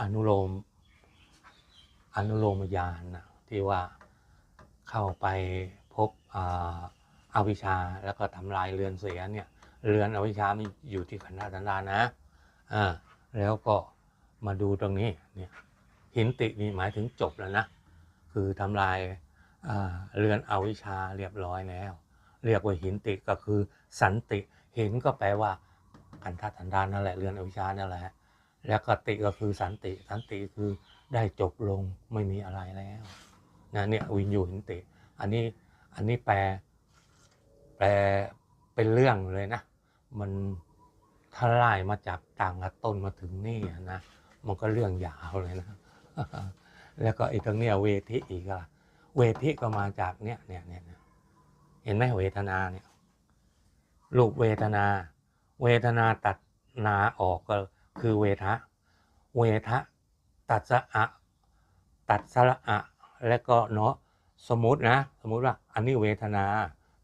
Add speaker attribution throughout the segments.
Speaker 1: อนุโลม อนุโลมญาณนะที่ว่าเข้าไปพบออวิชชาแล้วก็ทำลายเรือนเสียเนี่ยเรือนอวิชชามันอยู่ที่ขันธ์สันดานนะอ่าแล้วก็มาดูตรงนี้เนี่ยหินตินี่หมายถึงจบแล้วนะคือทำลายเรือนอวิชชาเรียบร้อยแล้ว เรียกว่าหินติก็คือสันติ เหินก็แปลว่าขันธ์สันดานนั่นแหละเรือนอวิชชานั่นแหละ แล้วก็ติก็คือสันติ สันติคือได้จบลงไม่มีอะไรแล้วนะเนี่ยวินยูหินติ อันนี้อันนี้แปล แปลเป็นเรื่องเลยนะ มันถ้าไล่มาจากต่างกับต้นมาถึงนี่นะมันก็เรื่องยาวเลยนะ แล้วก็อีกตรงเนี้ยเวทิอีกอะเวทิก็มาจากเนี้ยเนี่ยเนี่ยเนี่ยเห็นไหมเวทนาเนี่ยรูปเวทนา เวทนาตัดนาออกก็ คือเวทะ เวทะ ตัดสะอะตัดสระอะ แล้วก็เนาะสมมตินะ สมมุติว่าอันนี้เวทนา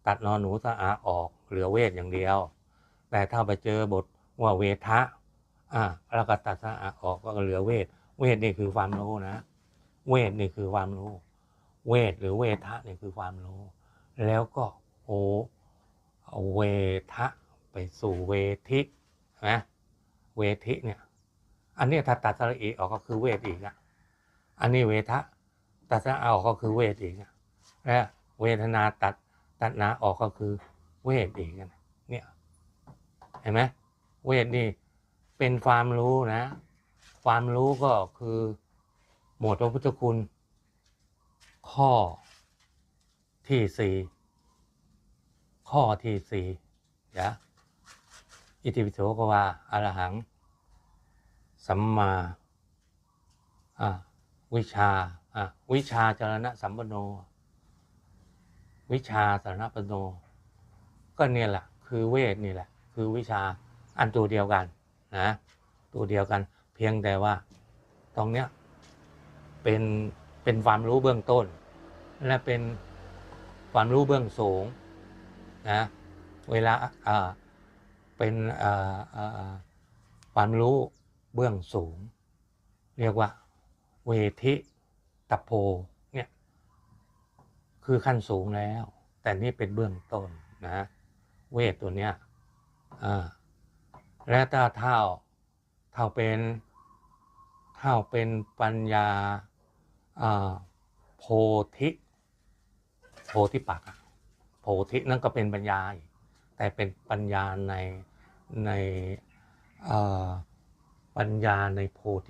Speaker 1: ตัดนอนหนูสะอาออกเหลือเวทอย่างเดียว แต่ถ้าไปเจอบทว่าเวทะอ่าแล้วก็ตัดสะอาออกก็เหลือเวท เวทนี่คือความรู้นะ เวทนี่คือความรู้ เวทหรือเวทะนี่คือความรู้ แล้วก็โอเอาเวทะไปสู่เวทินะ เวทิเนี่ย อันนี้ถ้าตัดสระอีออกก็คือเวทอีกอะอันนี้เวทะตัดสระอาออกก็คือเวทอีกอะและเวทนาตัดตัดนาออกก็คือเวทอีกอะเนี่ยเห็นไหมเวทนี่เป็นความรู้นะ ความรู้ก็คือหมวดพระพุทธคุณ ข้อที่สี่ข้อที่สี่เดี๋ยว อิติปิโสก็ว่าอรหัง สัมมาอ่าวิชาอ่าวิชาจรณะสัมปโน วิชาสารณปโน ก็เนี่ยแหละคือเวทนี่แหละ คือวิชาอันตัวเดียวกันนะตัวเดียวกัน เพียงแต่ว่าตรงเนี้ยเป็นเป็นความรู้เบื้องต้น และเป็นความรู้เบื้องสูงนะเวลาอ่า เป็นความรู้เบื้องสูง เรียกว่าเวทิตโพเนี่ยคือขั้นสูงแล้ว แต่นี่เป็นเบื้องต้นนะเวทตัวเนี้ยและถ้าเท่าเท่าเป็นเท่าเป็นปัญญาโพธิโพธิปักโพธินั่นก็เป็นปัญญาอีก แต่เป็นปัญญาในในปัญญาในโพธิ